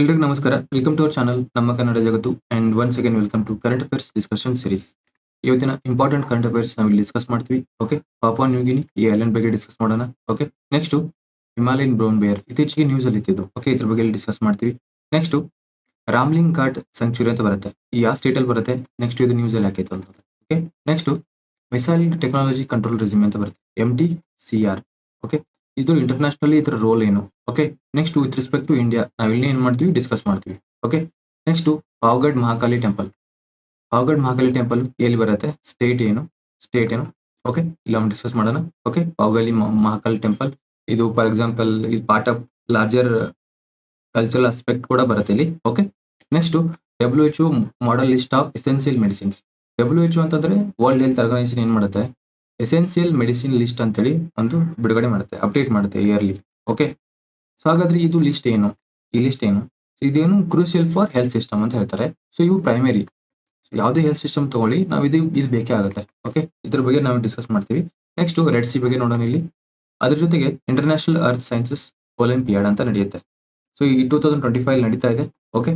ಎಲ್ರಿಗೂ ನಮಸ್ಕಾರ. Welcome to our channel ನಮ್ಮ ಕನ್ನಡ ಜಗತ್ತು and one second welcome to current affairs discussion series ಇವತ್ತಿನ ಇಂಪಾರ್ಟೆಂಟ್ ಕರೆಂಟ್ ಅಫೇರ್ಸ್ ನಾವು ಇಲ್ಲಿ ಡಿಸ್ಕಸ್ ಮಾಡ್ತೀವಿ ಓಕೆ ಪಾಪಾ ನ್ಯೂಗಿನಿ ಈ ಐಲ್ಯಾಂಡ್ ಬಗ್ಗೆ ಡಿಸ್ಕಸ್ ಮಾಡೋಣ okay next Himalayan brown bear ಇತ್ತೀಚೆಗೆ ನ್ಯೂಸ್ ಅಲ್ಲಿ ಇತ್ತಿದ್ದು ಓಕೆ ಇದ್ರ ಬಗ್ಗೆ ಡಿಸ್ಕಸ್ ಮಾಡ್ತೀವಿ. ನೆಕ್ಸ್ಟ್ ರಾಮ್ಲಿಂಗ್ ಘಾಟ್ ಸಂಚುರಿ ಅಂತ ಬರುತ್ತೆ. ಈ ಯಾವ ಸ್ಟೇಟ್ ಅಲ್ಲಿ ಬರುತ್ತೆ. ನೆಕ್ಸ್ಟ್ ಇದು ನ್ಯೂಸ್ ಅಲ್ಲಿ ಹಾಕೈತೆ ಅಂತ okay next missile technology control regime ಅಂತ ಬರುತ್ತೆ M T C R okay ಇದು ಇಂಟರ್ನ್ಯಾಷನಲಿ ಇದರ ರೋಲ್ ಏನು? Okay next with respect to India ನಾವು ಇಲ್ಲಿ ಏನ್ ಮಾಡ್ತೀವಿ? ಡಿಸ್ಕಸ್ ಮಾಡ್ತೀವಿ. Okay next Pavagadh Mahakali temple Pavagadh Mahakali temple ಎಲ್ಲಿ ಬರುತ್ತೆ? ಸ್ಟೇಟ್ ಏನು? ಸ್ಟೇಟ್ ಏನು? ಓಕೆ ಇಲ್ಲ ಒಂದು ಡಿಸ್ಕಸ್ ಮಾಡೋಣ. ಓಕೆ ಪಾವಗಲಿ ಮಹಾಕಾಲಿ ಟೆಂಪಲ್ ಇದು ಫಾರ್ ಎಕ್ಸಾಂಪಲ್ ಇದು part of larger cultural aspect ಕೂಡ ಬರುತ್ತೆ ಇಲ್ಲಿ. Okay next W H model list of essential medicines W H ಅಂತಂದ್ರೆ ವರ್ಲ್ಡ್ ಹೆಲ್ತ್ ಆರ್ಗನೈಸೇಷನ್ ಏನ್ ಮಾಡುತ್ತೆ? ಎಸೆನ್ಸಿಯಲ್ ಮೆಡಿಸಿನ್ ಲಿಸ್ಟ್ ಅಂತೇಳಿ ಒಂದು ಬಿಡುಗಡೆ ಮಾಡುತ್ತೆ ಅಪ್ಡೇಟ್ ಮಾಡುತ್ತೆ ಇಯರ್ಲಿ ಓಕೆ ಸೊ ಹಾಗಾದ್ರೆ ಇದು ಲಿಸ್ಟ್ ಏನು? ಈ ಲಿಸ್ಟ್ ಏನು? ಇದೇನು ಕ್ರೂಷಿಯಲ್ ಫಾರ್ ಹೆಲ್ತ್ ಸಿಸ್ಟಮ್ ಅಂತ ಹೇಳ್ತಾರೆ. ಸೊ ಇವು ಪ್ರೈಮರಿ ಯಾವುದೇ ಹೆಲ್ತ್ ಸಿಸ್ಟಮ್ ತಗೊಳ್ಳಿ, ನಾವು ಇದು ಇದು ಬೇಕೇ ಆಗುತ್ತೆ ಓಕೆ ಇದ್ರ ಬಗ್ಗೆ ನಾವು ಡಿಸ್ಕಸ್ ಮಾಡ್ತೀವಿ. ನೆಕ್ಸ್ಟ್ ರೆಡ್ ಸಿ ಬಗ್ಗೆ ನೋಡೋಣ ಇಲ್ಲಿ. ಅದ್ರ ಜೊತೆಗೆ ಇಂಟರ್ನ್ಯಾಷನಲ್ ಅರ್ತ್ ಸೈನ್ಸಸ್ ಒಲಿಂಪಿಯಾಡ್ ಅಂತ ನಡೆಯುತ್ತೆ. ಸೊ ಈ ಟೂ ತೌಸಂಡ್ ಟ್ವೆಂಟಿ ಫೈವ್ ನಡೀತಾ ಇದೆ ಓಕೆ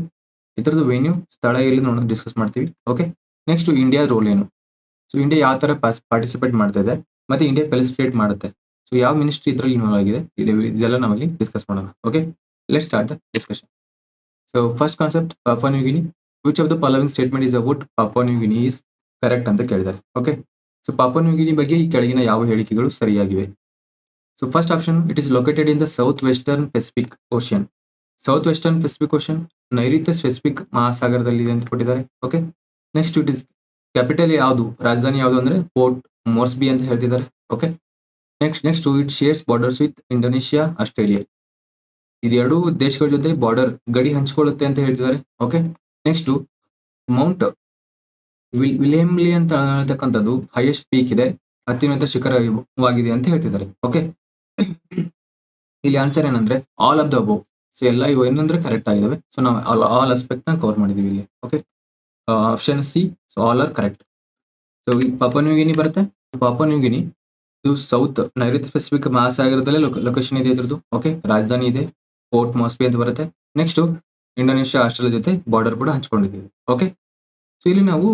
ಇದ್ರದ್ದು ವೆನ್ಯೂ ಸ್ಥಳ ಎಲ್ಲಿ ನೋಡೋದು ಡಿಸ್ಕಸ್ ಮಾಡ್ತೀವಿ ಓಕೆ ನೆಕ್ಸ್ಟ್ ಇಂಡಿಯಾ ರೋಲ್ ಏನು? ಸೊ ಇಂಡಿಯಾ ಯಾವ ತರ ಪಾರ್ಟಿಸಿಪೇಟ್ ಮಾಡ್ತಾ ಇದೆ, ಮತ್ತೆ ಇಂಡಿಯಾ ಫೆಲಿಸಿಟೇಟ್ ಮಾಡುತ್ತೆ. ಸೊ ಯಾವ ಮಿನಿಸ್ಟ್ರಿ ಇದರಲ್ಲಿ ಇನ್ವಾಲ್ವ್ ಆಗಿದೆ, ಇದು- ಇದೆಲ್ಲ ನಾವಲ್ಲಿ ಡಿಸ್ಕಸ್ ಮಾಡೋಣ okay let start the discussion so first concept Papua New Guinea which of the following statement is about Papua New Guinea is correct ಅಂತ ಕೇಳಿದ್ದಾರೆ ಓಕೆ ಸೊ ಪಾಪಾ ನ್ಯೂಗಿನಿ ಬಗ್ಗೆ ಈ ಕೆಳಗಿನ ಯಾವ ಹೇಳಿಕೆಗಳು ಸರಿಯಾಗಿವೆ? So first option it is located in the south western Pacific Ocean south western Pacific Ocean ನೈಋತ್ಯ ಪೆಸಿಫಿಕ್ ಮಹಾಸಾಗರದಲ್ಲಿದೆ ಅಂತ ಕೊಟ್ಟಿದ್ದಾರೆ okay next it is capital ಯಾವುದು? ರಾಜಧಾನಿ ಯಾವುದು ಅಂದ್ರೆ ಪೋರ್ಟ್ ಮೋರ್ಸ್ಬಿ ಅಂತ ಹೇಳ್ತಿದ್ದಾರೆ. Okay next next it shares borders with Indonesia Australia ಇದೆರಡು ದೇಶಗಳ ಜೊತೆ ಬಾರ್ಡರ್ ಗಡಿ ಹಂಚಿಕೊಳ್ಳುತ್ತೆ ಅಂತ ಹೇಳ್ತಿದ್ದಾರೆ. ಓಕೆ ನೆಕ್ಸ್ಟ್ ಮೌಂಟ್ ವಿಲಿಯಂಲಿ ಅಂತ ಹೇಳ್ತಕ್ಕಂಥದ್ದು ಹೈಯೆಸ್ಟ್ ಪೀಕ್ ಇದೆ. ಅತ್ಯುನ್ನತ ಶಿಖರವಾಗಿದೆ ಅಂತ ಹೇಳ್ತಿದ್ದಾರೆ. ಓಕೆ ಇಲ್ಲಿ ಆನ್ಸರ್ ಏನಂದ್ರೆ all of the above so ಎಲ್ಲ ಇವು ಏನಂದ್ರೆ ಕರೆಕ್ಟ್ ಆಗಿದಾವೆ. ಸೊ ನಾವು ಆಲ್ ಆಸ್ಪೆಕ್ಟ್ನ ಕವರ್ ಮಾಡಿದೀವಿ ಇಲ್ಲಿ. Okay option C so all are correct so ಈ ಪಾಪ ನ್ಯೂಗಿನಿ ಬರುತ್ತೆ. ಪಾಪ ನ್ಯೂಗಿನಿ ಇದು ಸೌತ್ ನೈಋತ್ಯ ಪೆಸಿಫಿಕ್ ಮಹಾಸಾಗರದಲ್ಲೇ ಲೊಕೇಶನ್ ಇದೆ ಇದ್ರದ್ದು. ಓಕೆ ರಾಜಧಾನಿ ಇದೆ. ಪೋರ್ಟ್ ಮಾಸ್ಬಿ ಅಂತ ಬರುತ್ತೆ. ನೆಕ್ಸ್ಟ್ ಇಂಡೋನೇಷ್ಯಾ ಆಸ್ಟ್ರೇಲಿಯಾ ಜೊತೆ ಬಾರ್ಡರ್ ಕೂಡ ಹಂಚ್ಕೊಂಡಿದ್ದೀವಿ. ಓಕೆ ಸೊ ಇಲ್ಲಿ ನಾವು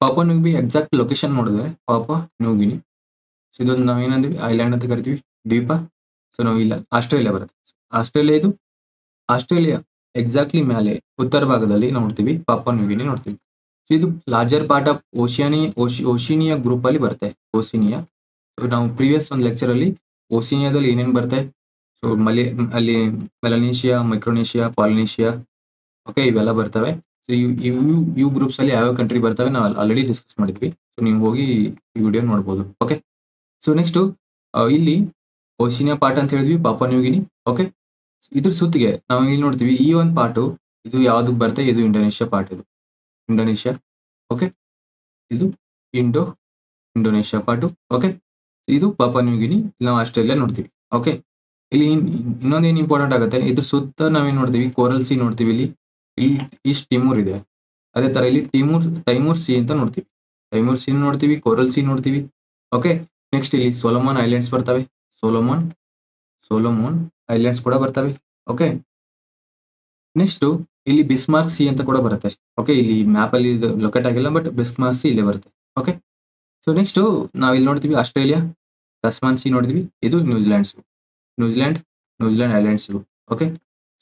ಪಾಪ ನ್ಯೂಗಿ ಎಕ್ಸಾಕ್ಟ್ ಲೊಕೇಶನ್ ನೋಡಿದ್ರೆ ಪಾಪ ನ್ಯೂಗಿನಿ ಸೊ ಇದೊಂದು ನಾವು ಏನಂದ್ವಿ ಐಲ್ಯಾಂಡ್ ಅಂತ ಕರಿತೀವಿ. ದ್ವೀಪ. ಸೊ ನಾವು ಇಲ್ಲ ಆಸ್ಟ್ರೇಲಿಯಾ ಬರುತ್ತೆ. ಆಸ್ಟ್ರೇಲಿಯಾ ಇದು. ಆಸ್ಟ್ರೇಲಿಯಾ ಎಕ್ಸಾಕ್ಟ್ಲಿ ಮೇಲೆ ಉತ್ತರ ಭಾಗದಲ್ಲಿ ನೋಡ್ತೀವಿ. ಪಾಪ ನ್ಯೂಗಿನಿ ನೋಡ್ತೀವಿ. ಸೊ ಇದು ಲಾರ್ಜರ್ ಪಾರ್ಟ್ ಆಫ್ ಓಶಿಯಾನಿ ಓಶಿ ಓಶಿನಿಯಾ ಗ್ರೂಪ್ ಅಲ್ಲಿ ಬರುತ್ತೆ ಓಸಿನಿಯಾ ನಾವು ಪ್ರೀವಿಯಸ್ ಒಂದು ಲೆಕ್ಚರ್ ಅಲ್ಲಿ ಓಸಿನಿಯಾದಲ್ಲಿ ಏನೇನು ಬರುತ್ತೆ? ಸೊ ಮಲೆ, ಅಲ್ಲಿ ಮೆಲನೇಷಿಯಾ ಮೈಕ್ರೋನೇಷಿಯಾ ಪಾಲಿನೇಷಿಯಾ ಓಕೆ ಇವೆಲ್ಲ ಬರ್ತವೆ. ಸೊ ಇವು ಇವು ಗ್ರೂಪ್ಸ್ ಅಲ್ಲಿ ಯಾವ ಕಂಟ್ರಿ ಬರ್ತವೆ ನಾವು ಆಲ್ರೆಡಿ ಡಿಸ್ಕಸ್ ಮಾಡಿದ್ವಿ. ಸೊ ನೀವು ಹೋಗಿ ಈ ವಿಡಿಯೋ ನೋಡ್ಬೋದು ಓಕೆ ಸೊ ನೆಕ್ಸ್ಟು ಇಲ್ಲಿ ಓಸಿನಿಯಾ ಪಾರ್ಟ್ ಅಂತ ಹೇಳಿದ್ವಿ, ಪಾಪ ನ್ಯೂಗಿನಿ ಓಕೆ ಇದ್ರ ಸುತ್ತಿಗೆ ನಾವು ಇಲ್ಲಿ ನೋಡ್ತೀವಿ, ಈ ಒಂದು ಪಾರ್ಟು ಇದು ಯಾವ್ದಕ್ಕೆ ಬರುತ್ತೆ? ಇದು ಇಂಡೋನೇಷ್ಯಾ ಪಾರ್ಟ್ ಇದು. ಇಂಡೋನೇಷ್ಯಾ ಓಕೆ ಇದು ಇಂಡೋ ಇಂಡೋನೇಷ್ಯಾ ಪಾರ್ಟು ಓಕೆ ಇದು ಪಾಪ ನ್ಯೂಗಿನಿ ನಾವು ಆಸ್ಟ್ರೇಲಿಯಾ ನೋಡ್ತೀವಿ. ಓಕೆ ಇಲ್ಲಿ ಇನ್ನೊಂದೇನು ಇಂಪಾರ್ಟೆಂಟ್ ಆಗುತ್ತೆ? ಇದ್ರ ಸುತ್ತ ನಾವೇನ್ ನೋಡ್ತೀವಿ? ಕೋರಲ್ ಸಿ ನೋಡ್ತೀವಿ ಇಲ್ಲಿ. ಇಲ್ಲಿ ಈಸ್ಟ್ ಟಿಮೂರ್ ಇದೆ. ಅದೇ ತರ ಇಲ್ಲಿ ಟಿಮೂರ್ ಟೈಮೂರ್ ಸಿ ಅಂತ ನೋಡ್ತೀವಿ. ಟೈಮೂರ್ ಸಿ ನೋಡ್ತೀವಿ ಕೋರಲ್ ಸಿ ನೋಡ್ತೀವಿ. ಓಕೆ ನೆಕ್ಸ್ಟ್ ಇಲ್ಲಿ ಸೋಲೋಮಾನ್ ಐಲ್ಯಾಂಡ್ಸ್ ಬರ್ತವೆ. ಸೋಲೋಮಾನ್ ಸೋಲೋಮೋನ್ ಐಲ್ಯಾಂಡ್ಸ್ ಕೂಡ ಬರ್ತವೆ. ಓಕೆ ನೆಕ್ಸ್ಟ್ ಇಲ್ಲಿ ಬಿಸ್ಮಾರ್ಕ್ ಸಿ ಅಂತ ಕೂಡ ಬರುತ್ತೆ. ಓಕೆ ಇಲ್ಲಿ ಮ್ಯಾಪ್ ಅಲ್ಲಿ ಲೊಕೇಟ್ ಆಗಿಲ್ಲ ಬಟ್ ಬಿಸ್ಮಾರ್ಕ್ ಸಿ ಇಲ್ಲೇ ಬರುತ್ತೆ. ಓಕೆ ಸೊ ನೆಕ್ಸ್ಟ್ ನಾವು ಇಲ್ಲಿ ನೋಡ್ತೀವಿ ಆಸ್ಟ್ರೇಲಿಯಾ ತಸ್ಮಾನ್ ಸಿ ನೋಡಿದ್ವಿ, ಇದು New Zealands New Zealand New Zealand islands okay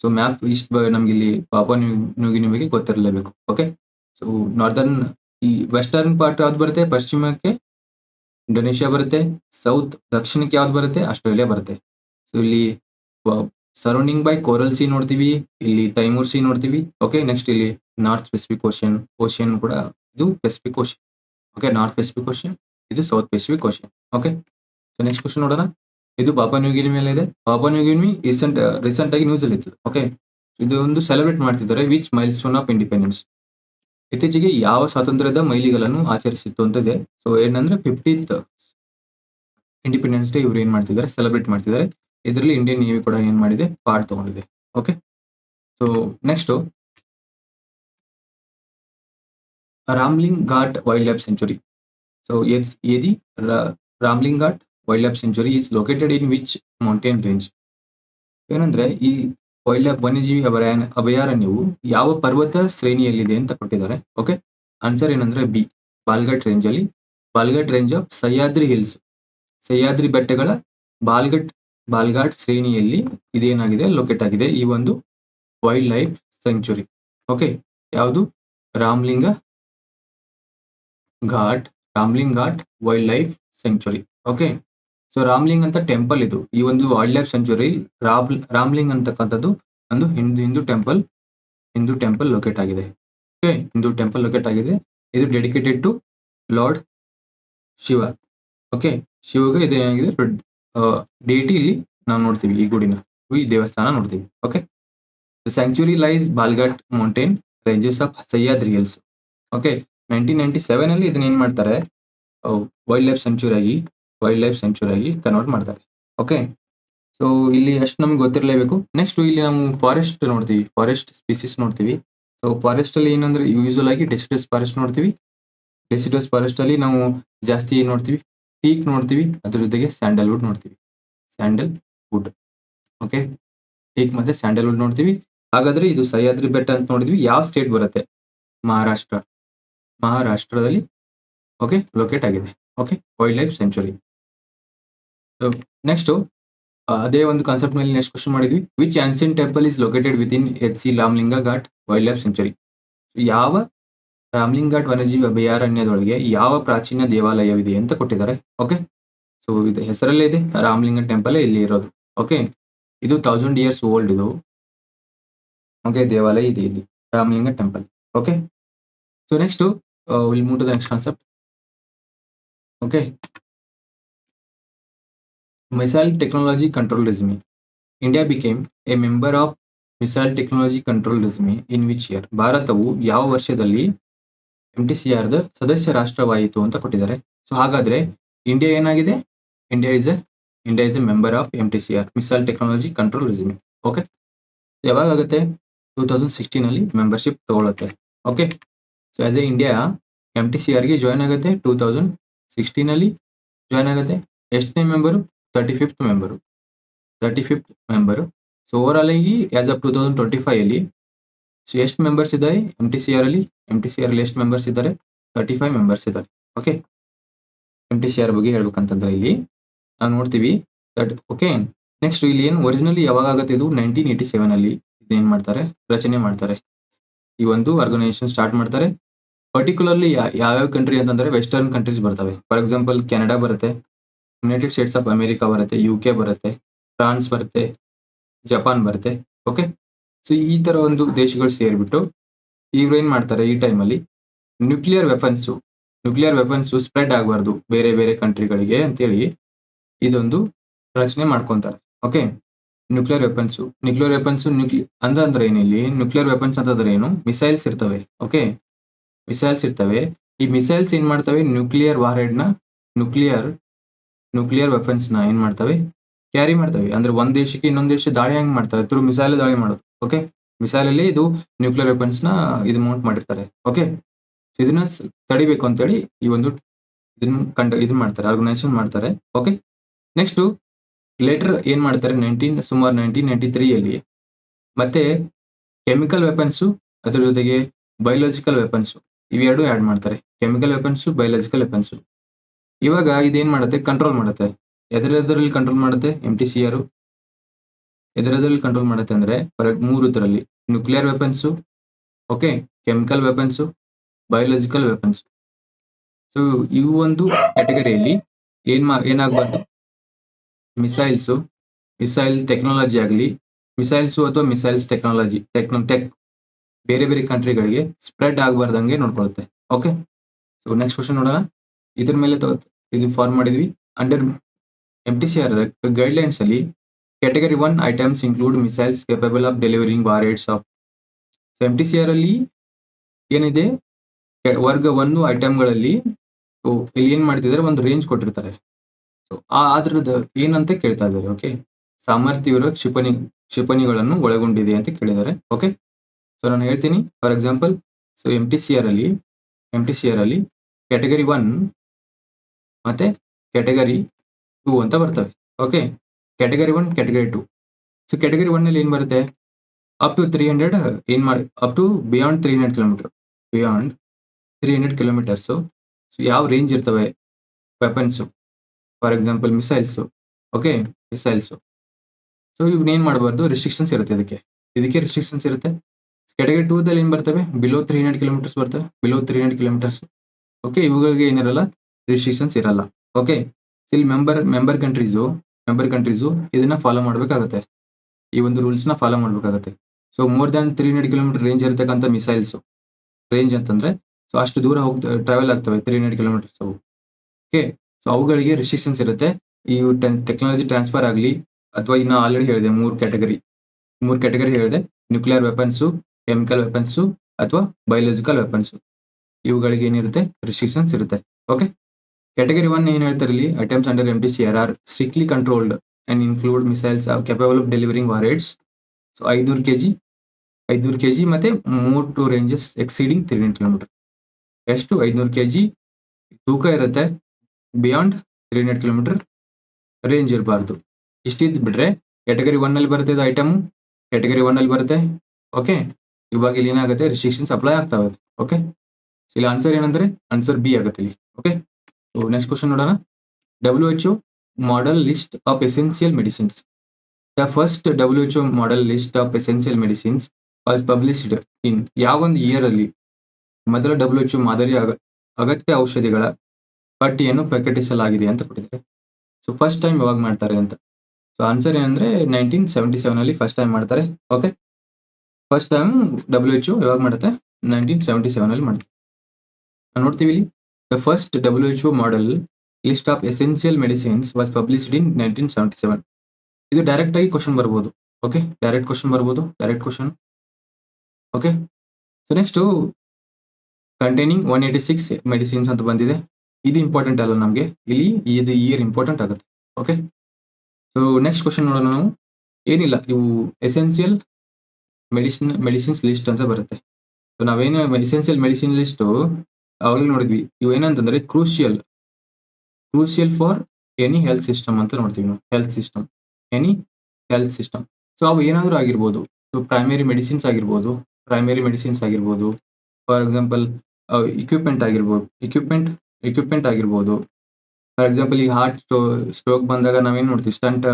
so map ಇಷ್ಟು ನಮ್ಗೆ ಇಲ್ಲಿ ಪಾಪ ನ್ಯೂ ನ್ಯೂಗಿನಿ ಬಗ್ಗೆ ಗೊತ್ತಿರಲೇಬೇಕು. ಓಕೆ ಸೊ ನಾರ್ದರ್ನ್ ಈ ವೆಸ್ಟರ್ನ್ ಪಾರ್ಟ್ ಯಾವ್ದು ಬರುತ್ತೆ? ಪಶ್ಚಿಮಕ್ಕೆ ಇಂಡೋನೇಷ್ಯಾ ಬರುತ್ತೆ ಸೌತ್ ದಕ್ಷಿಣಕ್ಕೆ ಯಾವ್ದು ಬರುತ್ತೆ? ಆಸ್ಟ್ರೇಲಿಯಾ ಬರುತ್ತೆ. ಸೊ ಇಲ್ಲಿ ಸರೌಂಡಿಂಗ್ ಬೈ ಕೋರಲ್ ಸಿ ನೋಡ್ತೀವಿ, ಇಲ್ಲಿ ತೈಮೂರ್ ಸಿ ನೋಡ್ತೀವಿ ಓಕೆ ನೆಕ್ಸ್ಟ್ ಇಲ್ಲಿ ನಾರ್ತ್ ಪೆಸಿಫಿಕ್ ಓಷನ್ ಓಷಿಯನ್ ಕೂಡ ಇದು Pacific Ocean okay north Pacific Ocean ಇದು south Pacific Ocean okay so next question ನೋಡೋಣ. ಇದು ಪಾಪ ನ್ಯೂಗಿನಿ ಮೇಲೆ ಇದೆ. Papua New Guinea recent recent ಆಗಿ ನ್ಯೂಸ್ ಅಲ್ಲಿ ಇತ್ತು ಓಕೆ ಇದು ಒಂದು ಸೆಲೆಬ್ರೇಟ್ ಮಾಡ್ತಿದ್ದಾರೆ which milestone of independence ಇತ್ತೀಚೆಗೆ ಯಾವ ಸ್ವಾತಂತ್ರ್ಯದ ಮೈಲಿಗಳನ್ನು ಆಚರಿಸಿತ್ತು ಅಂತ ಇದೆ ಸೊ ಏನಂದ್ರೆ ಫಿಫ್ಟೀತ್ ಇಂಡಿಪೆಂಡೆನ್ಸ್ ಡೇ ಇವ್ರು ಏನ್ ಮಾಡ್ತಿದ್ದಾರೆ ಸೆಲೆಬ್ರೇಟ್ ಮಾಡ್ತಿದ್ದಾರೆ. ಇದರಲ್ಲಿ ಇಂಡಿಯನ್ ನೇವಿ ಕೂಡ ಏನ್ ಮಾಡಿದೆ? ಪಾರ್ಟ್ ತಗೊಂಡಿದೆ. Okay so next Ramling Ghat wildlife sanctuary so as the Ramling Ghat wildlife sanctuary is located in which mountain range ಏನಂದ್ರೆ, ಈ ವೈಲ್ಡ್ ಲೈಫ್ ವನ್ಯಜೀವಿ ಅಭಯ ಅಭಯಾರಣ್ಯವು ಯಾವ ಪರ್ವತ ಶ್ರೇಣಿಯಲ್ಲಿದೆ ಅಂತ ಕೊಟ್ಟಿದ್ದಾರೆ. ಓಕೆ ಆನ್ಸರ್ ಏನಂದ್ರೆ ಬಿ ಬಾಲ್ಘಟ್ ರೇಂಜ್ ಅಲ್ಲಿ. Balaghat range of Sahyadri hills Sahyadri ಬೆಟ್ಟಗಳ ಬಾಲ್ಗಟ್ ಬಾಲ್ಘಾಟ್ ಶ್ರೇಣಿಯಲ್ಲಿ ಇದೇನಾಗಿದೆ ಲೊಕೇಟ್ ಆಗಿದೆ. ಈ ಒಂದು ವೈಲ್ಡ್ ಲೈಫ್ ಸೆಂಚುರಿ ಓಕೆ ಯಾವುದು? Ramlinga ghat, Ramling ghat wild life sanctuary okay so Ramling ಅಂತ ಟೆಂಪಲ್ ಇದು. ಈ ಒಂದು wild life sanctuary Ram Ramling ಅಂತಕ್ಕಂಥದ್ದು ಒಂದು Hindu Hindu temple Hindu temple locate ಆಗಿದೆ. ಓಕೆ ಹಿಂದೂ ಟೆಂಪಲ್ ಲೊಕೇಟ್ ಆಗಿದೆ. ಇದು dedicated to Lord Shiva okay ಶಿವಗೆ ಇದೇನಾಗಿದೆ? ಡೇಟಿ ಇಲ್ಲಿ ನಾವು ನೋಡ್ತೀವಿ, ಈ ಗುಡಿನ. ಈ ದೇವಸ್ಥಾನ ನೋಡ್ತೀವಿ okay sanctuary lies Balaghat mountain ranges of Sahyadris okay nineteen ninety seven ಅಲ್ಲಿ ಇದನ್ನ ಏನ್ ಮಾಡ್ತಾರೆ? ವೈಲ್ಡ್ ಲೈಫ್ ಸೆಂಚುರಿ ಆಗಿ ವೈಲ್ಡ್ ಲೈಫ್ ಸೆಂಚುರಿ ಆಗಿ ಕನ್ವರ್ಟ್ ಮಾಡ್ತಾರೆ ಓಕೆ ಸೊ ಇಲ್ಲಿ ಅಷ್ಟು ನಮ್ಗೆ ಗೊತ್ತಿರಲೇಬೇಕು. ನೆಕ್ಸ್ಟ್ ಇಲ್ಲಿ ನಾವು ಫಾರೆಸ್ಟ್ ನೋಡ್ತೀವಿ ಫಾರೆಸ್ಟ್ ಸ್ಪೀಸೀಸ್ ನೋಡ್ತೀವಿ. ಸೊ ಫಾರೆಸ್ಟ್ ಅಲ್ಲಿ ಏನಂದ್ರೆ ಯೂಶುವಲ್ ಆಗಿ ಡೆಸಿಡಸ್ ಫಾರೆಸ್ಟ್ ನೋಡ್ತೀವಿ. ಡೆಸಿಡಸ್ ಫಾರೆಸ್ಟ್ ಅಲ್ಲಿ ನಾವು ಜಾಸ್ತಿ ನೋಡ್ತೀವಿ? ಟೀಕ್ ನೋಡ್ತೀವಿ, ಅದ್ರ ಜೊತೆಗೆ ಸ್ಯಾಂಡಲ್ವುಡ್ ನೋಡ್ತೀವಿ. ಸ್ಯಾಂಡಲ್ ವುಡ್ ಓಕೆ ಟೀಕ್ ಮತ್ತೆ ಸ್ಯಾಂಡಲ್ವುಡ್ ನೋಡ್ತೀವಿ. ಹಾಗಾದ್ರೆ ಇದು ಸಹ್ಯಾದ್ರಿ ಬೆಟ್ಟ ಅಂತ ನೋಡಿದ್ವಿ. ಯಾವ ಸ್ಟೇಟ್ ಬರುತ್ತೆ? ಮಹಾರಾಷ್ಟ್ರ. ಮಹಾರಾಷ್ಟ್ರದಲ್ಲಿ ಓಕೆ ಲೊಕೇಟ್ ಆಗಿದೆ. Okay wild life sanctuary next ಅದೇ ಒಂದು ಕಾನ್ಸೆಪ್ಟ್ ಮೇಲೆ ನೆಕ್ಸ್ಟ್ ಕ್ವಶನ್ ಮಾಡಿದ್ವಿ. Which ancient temple is located within H C Ramlinga Ghat wildlife sanctuary ಯಾವ ರಾಮ್ಲಿಂಗ್ ಘಾಟ್ ವನ್ಯಜೀವಿ ಅಭಯಾರಣ್ಯದೊಳಗೆ ಯಾವ ಪ್ರಾಚೀನ ದೇವಾಲಯವಿದೆ ಅಂತ ಕೊಟ್ಟಿದ್ದಾರೆ. ಓಕೆ ಸೊ ಇದು ಹೆಸರಲ್ಲೇ ಇದೆ. ರಾಮಲಿಂಗ ಟೆಂಪಲ್ ಇಲ್ಲಿ ಇರೋದು. ಓಕೆ ಇದು ತೌಸಂಡ್ ಇಯರ್ಸ್ ಓಲ್ಡ್ ಇದು. ಓಕೆ ದೇವಾಲಯ ಇದೆ ಇಲ್ಲಿ. Ramalinga temple. Okay so next will move to the next concept okay missile technology control regime India became a member of missile technology control regime in which year ಭಾರತವು ಯಾವ ವರ್ಷದಲ್ಲಿ M T C ಆರ್ದು ಸದಸ್ಯ ರಾಷ್ಟ್ರವಾಯಿತು ಅಂತ ಕೊಟ್ಟಿದ್ದಾರೆ. So ಹಾಗಾದ್ರೆ India ಏನಾಗಿದೆ? India is a India is a member of M T C R missile technology control regime okay ಯಾವಾಗ ಆಗುತ್ತೆ? ಟೂ ತೌಸಂಡ್ ಸಿಕ್ಸ್ಟೀನ್ ಅಲ್ಲಿ ಮೆಂಬರ್ಶಿಪ್ ತಗೊಳುತ್ತೆ. Okay so as a India M T C ಆರ್ಗೆ join ಆಗುತ್ತೆ two thousand sixteen ಅಲ್ಲಿ join ಆಗುತ್ತೆ. ಎಷ್ಟನೇ member thirty fifth member thirty fifth member so overall ಆಗಿ as of two thousand twenty five ಅಲ್ಲಿ so ಎಷ್ಟು members ಇದ್ದಾರೆ M T C R ಅಲ್ಲಿ? M T C R ಅಲ್ಲಿ ಎಷ್ಟು ಮೆಂಬರ್ಸ್ ಇದ್ದಾರೆ ತರ್ಟಿ ಫೈವ್ ಮೆಂಬರ್ಸ್ ಇದ್ದಾರೆ okay M T C R ಬಗ್ಗೆ ಹೇಳ್ಬೇಕಂತಂದ್ರೆ ಇಲ್ಲಿ ನಾವು ನೋಡ್ತೀವಿ. ದಟ್ ಓಕೆ ನೆಕ್ಸ್ಟ್ ಇಲ್ಲಿ ಏನು? ಒರಿಜಿನಲಿ ಯಾವಾಗ ಆಗುತ್ತೆ ಇದು? ನೈನ್ಟೀನ್ ಏಯ್ಟಿ ಸೆವೆನ್ ಅಲ್ಲಿ ಇದೇನು ಮಾಡ್ತಾರೆ? ರಚನೆ ಮಾಡ್ತಾರೆ. ಈ ಒಂದು ಆರ್ಗನೈಸೇಷನ್ ಸ್ಟಾರ್ಟ್ ಮಾಡ್ತಾರೆ. ಪರ್ಟಿಕ್ಯುಲರ್ಲಿ ಯಾವ್ಯಾವ ಕಂಟ್ರಿ ಅಂತಂದ್ರೆ ವೆಸ್ಟರ್ನ್ ಕಂಟ್ರೀಸ್ ಬರ್ತವೆ. ಫಾರ್ ಎಕ್ಸಾಂಪಲ್ ಕೆನಡಾ ಬರುತ್ತೆ. ಯುನೈಟೆಡ್ ಸ್ಟೇಟ್ಸ್ ಆಫ್ ಅಮೆರಿಕಾ ಬರುತ್ತೆ. ಯು ಕೆ ಬರುತ್ತೆ. ಫ್ರಾನ್ಸ್ ಬರುತ್ತೆ. ಜಪಾನ್ ಬರುತ್ತೆ. ಓಕೆ ಸೊ ಈ ತರ ಒಂದು ದೇಶಗಳು ಸೇರಿಬಿಟ್ಟು ಇವ್ರು ಏನ್ ಮಾಡ್ತಾರೆ ಈ ಟೈಮಲ್ಲಿ nuclear weapons nuclear weapons spread ಆಗಬಾರ್ದು ಬೇರೆ ಬೇರೆ ಕಂಟ್ರಿಗಳಿಗೆ ಅಂತೇಳಿ ಇದೊಂದು ರಚನೆ ಮಾಡ್ಕೊಂತಾರೆ. Okay nuclear weapons nuclear weapons nuclei ಅಂತಂದ್ರೆ ಏನಿಲ್ಲಿ ನ್ಯೂಕ್ಲಿಯರ್ ವೆಪನ್ಸ್ ಅಂತಂದ್ರೆ ಏನು? ಮಿಸೈಲ್ಸ್ ಇರ್ತವೆ. ಓಕೆ ಮಿಸೈಲ್ಸ್ ಇರ್ತವೆ. ಈ ಮಿಸೈಲ್ಸ್ ಏನ್ ಮಾಡ್ತವೆ? ನ್ಯೂಕ್ಲಿಯರ್ ವಾರ್ಹೆಡ್ನ ನ್ಯೂಕ್ಲಿಯರ್ ನ್ಯೂಕ್ಲಿಯರ್ ವೆಪನ್ಸ್ನ ಏನ್ ಮಾಡ್ತವೆ? ಕ್ಯಾರಿ ಮಾಡ್ತವೆ. ಅಂದ್ರೆ ಒಂದ್ ದೇಶಕ್ಕೆ ಇನ್ನೊಂದ್ ದೇಶ ದಾಳಿ ಹೆಂಗ್ ಮಾಡ್ತಾರೆ ಥ್ರೂ ಮಿಸೈಲ್ ದಾಳಿ ಮಾಡೋದು. ಓಕೆ ಮಿಸೈಲ್ ಅಲ್ಲಿ ಇದು ನ್ಯೂಕ್ಲಿಯರ್ ವೆಪನ್ಸ್ನ ಇದು ಮೌಂಟ್ ಮಾಡಿರ್ತಾರೆ. ಓಕೆ ಇದನ್ನ ತಡಿಬೇಕು ತಡಿಬೇಕು ಅಂತೇಳಿ ಈ ಒಂದು ಇದನ್ನ ಕಂಡ ಇದು ಮಾಡ್ತಾರೆ ಆರ್ಗನೈಸೇಷನ್ ಮಾಡ್ತಾರೆ. ಓಕೆ ನೆಕ್ಸ್ಟ್ ಲೇಟರ್ ಏನ್ ಮಾಡ್ತಾರೆ? ನೈನ್ಟೀನ್ ಸುಮಾರು ನೈನ್ಟೀನ್ ನೈನ್ಟಿ ತ್ರೀಯಲ್ಲಿ ಮತ್ತೆ ಕೆಮಿಕಲ್ ವೆಪನ್ಸ್ ಅದ್ರ ಜೊತೆಗೆ ಬಯೋಲಾಜಿಕಲ್ ವೆಪನ್ಸ್ ಇವೆರಡು ಆ್ಯಡ್ ಮಾಡ್ತಾರೆ. ಕೆಮಿಕಲ್ ವೆಪನ್ಸ್ ಬಯೋಲಾಜಿಕಲ್ ವೆಪನ್ಸ್ ಇವಾಗ ಇದೇನ್ ಮಾಡುತ್ತೆ? ಕಂಟ್ರೋಲ್ ಮಾಡುತ್ತೆ. ಎದರೆದರಲ್ಲಿ ಕಂಟ್ರೋಲ್ ಮಾಡುತ್ತೆ? ಎಂ ಟಿ ಸಿ ಆರ್ ಎದರೆದರಲ್ಲಿ ಕಂಟ್ರೋಲ್ ಮಾಡುತ್ತೆ ಅಂದ್ರೆ ಮೂರು ಇದರಲ್ಲಿ nuclear weapons okay chemical weapons biological weapons so ಇವು ಒಂದು ಕ್ಯಾಟಗರಿಯಲ್ಲಿ ಏನ್ ಏನಾಗಬಾರ್ದು? ಮಿಸೈಲ್ಸ್ ಮಿಸೈಲ್ ಟೆಕ್ನಾಲಜಿ ಆಗಲಿ ಮಿಸೈಲ್ಸ್ ಅಥವಾ ಮಿಸೈಲ್ಸ್ ಟೆಕ್ನಾಲಜಿ ಟೆಕ್ನೋ ಟೆಕ್ ಬೇರೆ ಬೇರೆ ಕಂಟ್ರಿಗಳಿಗೆ ಸ್ಪ್ರೆಡ್ ಆಗಬಾರ್ದಂಗೆ ನೋಡ್ಕೊಳ್ಳುತ್ತೆ ಓಕೆ ಸೊ ನೆಕ್ಸ್ಟ್ ಕ್ವಶನ್ ನೋಡೋಣ. ಇದ್ರ ಮೇಲೆ ತಗೋ, ಇದು ಫಾರ್ಮ್ ಮಾಡಿದ್ವಿ. Under M T C R guidelines ಅಲ್ಲಿ category one items include missiles capable of delivering warheads are ಅಲ್ಲಿ ಏನಿದೆ? ವರ್ಗ ಒಂದು ಐಟಮ್ಗಳಲ್ಲಿ ಇಲ್ಲಿ ಏನು ಮಾಡ್ತಿದ್ದಾರೆ? ಒಂದು ರೇಂಜ್ ಕೊಟ್ಟಿರ್ತಾರೆ. ಅದ್ರದ್ದು ಏನಂತ ಕೇಳ್ತಾ ಇದ್ದಾರೆ ಓಕೆ ಸಾಮರ್ಥ್ಯವಿರುವ ಕ್ಷಿಪಣಿ, ಕ್ಷಿಪಣಿಗಳನ್ನು ಒಳಗೊಂಡಿದೆ ಅಂತ ಕೇಳಿದ್ದಾರೆ ಓಕೆ ಸೊ ನಾನು ಹೇಳ್ತೀನಿ for example so M T C ಅಲ್ಲಿ ಎಂ ಟಿ ಸಿ ಅಲ್ಲಿ ಕ್ಯಾಟಗರಿ ಒನ್ ಮತ್ತೆ ಕ್ಯಾಟಗರಿ ಟೂ ಅಂತ ಬರ್ತವೆ okay category one category two so category one ಅಲ್ಲಿ ಏನ್ ಬರುತ್ತೆ? ಅಪ್ ಟು ತ್ರೀ ಹಂಡ್ರೆಡ್ ಏನ್ ಮಾಡಿ up to beyond three hundred kilometre beyond three hundred kilometres ಯಾವ ರೇಂಜ್ ಇರ್ತವೆ? Weapons for example missiles okay missiles so ಇವ್ನ ಏನ್ ಮಾಡಬಾರ್ದು? ರಿಸ್ಟ್ರಿಕ್ಷನ್ಸ್ ಇರುತ್ತೆ ಇದಕ್ಕೆ. ಇದಕ್ಕೆ ರಿಸ್ಟ್ರಿಕ್ಷನ್ಸ್ ಇರುತ್ತೆ. ಕೆಟಗರಿ ಟೂದಲ್ಲಿ ಏನು ಬರ್ತವೆ? ಬಿಲೋ ತ್ರೀ ಹಂಡ್ರೆಡ್ ಕಿಲೋಮೀಟರ್ಸ್ ಬರ್ತವೆ. Below three hundred kilometres okay ಇವುಗಳಿಗೆ ಏನಿರಲ್ಲ? ರಿಸ್ಟ್ರಿಕ್ಷನ್ಸ್ ಇರಲ್ಲ. ಓಕೆ ಇಲ್ಲಿ member member countries member countries ಇದನ್ನ ಫಾಲೋ ಮಾಡಬೇಕಾಗತ್ತೆ. ಈ ಒಂದು ರೂಲ್ಸ್ನ ಫಾಲೋ ಮಾಡಬೇಕಾಗುತ್ತೆ. So more than three hundred kilometre range ಇರತಕ್ಕಂಥ ಮಿಸೈಲ್ಸು ರೇಂಜ್ ಅಂತಂದ್ರೆ ಸೊ ಅಷ್ಟು ದೂರ ಹೋಗ್ ಟ್ರಾವೆಲ್ ಆಗ್ತವೆ ತ್ರೀ ಹಂಡ್ರೆಡ್ ಕಿಲೋಮೀಟರ್ಸ್ ಅವು. ಓಕೆ ಸೊ ಅವುಗಳಿಗೆ ರಿಸ್ಟ್ರಿಕ್ಷನ್ಸ್ ಇರುತ್ತೆ. ಈ ಟೆಕ್ನಾಲಜಿ ಟ್ರಾನ್ಸ್ಫರ್ ಆಗಲಿ, ಅಥವಾ ಇನ್ನು ಆಲ್ರೆಡಿ ಹೇಳಿದೆ ಮೂರು ಕ್ಯಾಟಗರಿ ಮೂರು ಕ್ಯಾಟಗರಿ ಹೇಳಿದೆ. ನ್ಯೂಕ್ಲಿಯರ್ ವೆಪನ್ಸು ಕೆಮಿಕಲ್ ವೆಪನ್ಸು ಅಥವಾ ಬಯೋಲಾಜಿಕಲ್ ವೆಪನ್ಸು ಇವುಗಳಿಗೆ ಏನಿರುತ್ತೆ? ರಿಸ್ಟ್ರಿಕ್ಷನ್ಸ್ ಇರುತ್ತೆ. ಓಕೆ ಕ್ಯಾಟಗರಿ ಒನ್ ಏನು ಹೇಳ್ತಾರೆ ಇಲ್ಲಿ attempts under M T C R R strictly controlled and include missiles capable of delivering warheads so ಐನೂರು ಕೆ ಜಿ ಐದೂರು ಕೆ ಜಿ ಮತ್ತು more to ranges exceeding three hundred kilometre ಎಷ್ಟು? ಐದುನೂರು K G ತೂಕ ಇರುತ್ತೆ beyond three hundred kilometre range ಇರಬಾರ್ದು. ಇಷ್ಟಿದ್ದು ಬಿಟ್ರೆ ಕ್ಯಾಟಗರಿ ಒನ್ ಅಲ್ಲಿ ಬರುತ್ತೆ ಇದು ಐಟಮ್ ಕ್ಯಾಟಗರಿ ಒನ್ನಲ್ಲಿ ಬರುತ್ತೆ ಓಕೆ ಇವಾಗ ಇಲ್ಲಿ ಏನಾಗುತ್ತೆ? ರಿಸ್ಟ್ರಿಕ್ಷನ್ಸ್ ಅಪ್ಲೈ ಆಗ್ತಾವೆ ಓಕೆ ಇಲ್ಲಿ ಆನ್ಸರ್ ಏನಂದ್ರೆ ಆನ್ಸರ್ ಬಿ ಆಗುತ್ತೆ ಇಲ್ಲಿ ಓಕೆ ನೆಕ್ಸ್ಟ್ ಕ್ವಶನ್ ನೋಡೋಣ. W H model list of essential medicines the first W H model list of essential medicines was published in ಯಾವೊಂದು ಇಯರ್ ಅಲ್ಲಿ ಮೊದಲ ಡಬ್ಲ್ಯೂ ಎಚ್ ಮಾದರಿ ಅಗ- ಅಗತ್ಯ ಔಷಧಿಗಳ ಪಟ್ಟಿಯನ್ನು ಪ್ರಕಟಿಸಲಾಗಿದೆ ಅಂತ ಕೊಟ್ಟಿದ್ದಾರೆ. ಸೊ ಫಸ್ಟ್ ಟೈಮ್ ಯಾವಾಗ ಮಾಡ್ತಾರೆ ಅಂತ? ಸೊ ಆನ್ಸರ್ ಏನಂದ್ರೆ ನೈನ್ಟೀನ್ ಸೆವೆಂಟಿ ಸೆವೆನ್ ಅಲ್ಲಿ ಫಸ್ಟ್ ಟೈಮ್ ಮಾಡ್ತಾರೆ okay first time W H ಯಾವಾಗ ಮಾಡುತ್ತೆ ನೈನ್ಟೀನ್ ಸೆವೆಂಟಿ ಸೆವೆನ್ ಅಲ್ಲಿ ಮಾಡುತ್ತೆ ನಾವ್ ನೋಡ್ತೀವಿ ಇಲ್ಲಿ. The first WHO model list of medicines medicines was published in nineteen seventy seven ಇದು ಡೈರೆಕ್ಟ್ ಆಗಿ ಕ್ವಶನ್ ಬರ್ಬೋದು. ಓಕೆ ಡೈರೆಕ್ಟ್ ಕ್ವಶನ್ ಬರ್ಬೋದು. Direct question okay so next containing one eighty six medicines ಅಂತ ಬಂದಿದೆ. ಇದು ಇಂಪಾರ್ಟೆಂಟ್ ಅಲ್ಲ ನಮಗೆ. ಇಲ್ಲಿ ಇದು ಇಯರ್ ಇಂಪಾರ್ಟೆಂಟ್ ಆಗುತ್ತೆ. ಓಕೆ ಸೊ ನೆಕ್ಸ್ಟ್ ಕ್ವಶನ್ ನೋಡೋಣ ನಾವು. ಏನಿಲ್ಲ. ಇವು ಎಸೆನ್ಸಿಯಲ್ ಮೆಡಿಸಿನ್ ಮೆಡಿಸಿನ್ಸ್ ಲಿಸ್ಟ್ ಅಂತ ಬರುತ್ತೆ. ಸೊ ನಾವೇನು ಎಸೆನ್ಸಿಯಲ್ ಮೆಡಿಸಿನ್ ಲಿಸ್ಟು ಅವಾಗಲೇ ನೋಡಿದ್ವಿ. ಇವು ಏನಂತಂದ್ರೆ crucial crucial for any health system ಅಂತ ನೋಡ್ತೀವಿ ನಾವು. Health system any health system so ಅವು ಏನಾದರೂ ಆಗಿರ್ಬೋದು. ಸೊ ಪ್ರೈಮರಿ ಮೆಡಿಸಿನ್ಸ್ ಆಗಿರ್ಬೋದು ಪ್ರೈಮರಿ ಮೆಡಿಸಿನ್ಸ್ ಆಗಿರ್ಬೋದು. ಫಾರ್ ಎಕ್ಸಾಂಪಲ್ ಇಕ್ವಿಪ್ಮೆಂಟ್ ಆಗಿರ್ಬೋದು ಇಕ್ವಿಪ್ಮೆಂಟ್ ಇಕ್ವಿಪ್ಮೆಂಟ್ ಆಗಿರ್ಬೋದು. ಫಾರ್ ಎಕ್ಸಾಂಪಲ್ ಈ ಹಾರ್ಟ್ ಸ್ಟೋ ಸ್ಟ್ರೋಕ್ ಬಂದಾಗ ನಾವೇನು ನೋಡ್ತೀವಿ? ಸ್ಟಂಟ್